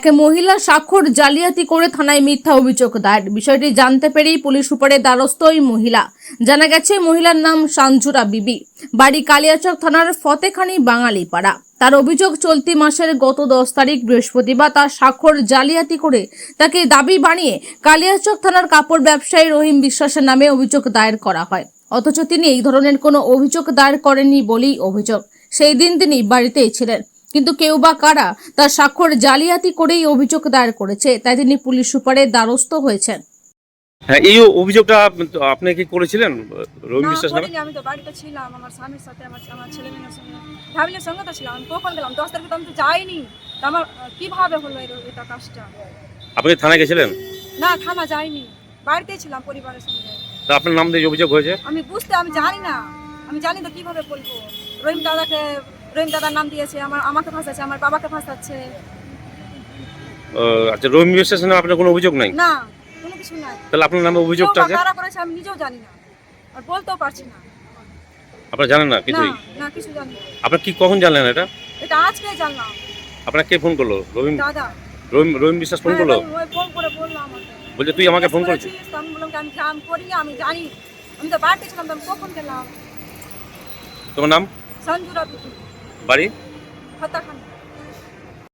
এক মহিলা স্বাক্ষর জালিয়াতি করে থানায় মিথ্যা অভিযোগ দায়ের। বিষয়টি জানতে পেরেই পুলিশ সুপারের দ্বারস্থ ওই মহিলা। জানা গেছে, মহিলার নাম সাঞ্জুরা বিবি। বাড়ি কালিয়াচক থানার ফতেখানি বাঙালি পাড়া তার অভিযোগ, চলতি মাসের গত দশ তারিখ বৃহস্পতিবার তার স্বাক্ষর জালিয়াতি করে তাকে দাবি বানিয়ে কালিয়াচক থানার কাপড় ব্যবসায়ী রহিম বিশ্বাসের নামে অভিযোগ দায়ের করা হয়। অথচ তিনি এই ধরনের কোনো অভিযোগ দায়ের করেননি বলেই অভিযোগ। সেই দিন তিনি বাড়িতেই ছিলেন। কিন্তু কেউ বা কারা তার স্বাক্ষর জালিয়াতি করেই অভিযোগ দায়ের করেছে তাই তিনি পুলিশ সুপারের দ্বারস্থ হয়েছেন। হ্যাঁ এই অভিযোগটা আপনি কি করেছিলেন রবি বিশ্বাস নামে? আমি তো বাড়িতে ছিলাম আমার স্বামীর সাথে আমার আমার ছেলে মেয়ের সঙ্গে। ফ্যামিলির সঙ্গে তো ছিলাম কখন গেলাম? দশ তারিখে তো আমি তো যাইনি। আমার কীভাবে হলো এটা কাজটা? আপনি থানায় গেছিলেন? না থানা যাইনি বাড়িতেই ছিলাম পরিবারের সঙ্গে। তা আপনার নাম দিয়ে অভিযোগ হয়েছে? আমি বুঝতে আমি জানি না আমি জানি তো কীভাবে বলব। রহিম দাদাকে রহিম দাদার নাম দিয়েছে আমার আমাকে ফাঁসাচ্ছে আমার বাবাকে ফাঁসাচ্ছে। আচ্ছা রবি বিশ্বাস নামে আপনার কোনো অভিযোগ নাই? না কোনো কিছু নাই। তাহলে আপনার নামে অভিযোগটা আছে? কারা করেছে আমি নিজেও জানি না। আর বলতেও পারছি না। আপনারা জানেন না কিছুই? না কিছু জানি না। আপনার কি কখন জানলেন এটা? এটা আজকে জানলাম। আপনার কে ফোন করল? রহিম দাদা। রহিম রহিম বিশ্বাস ফোন হ্যাঁ, করল? ফোন করে বলল আমাকে। বলছে তুই আমাকে ফোন করেছিস? আমি বললাম আমি কাম করি আমি জানি। আমি তো বাড়িতে ছিলাম আমি কখন গেলাম? তোমার নাম? সঞ্জুরা বিক্রি বাড়ি?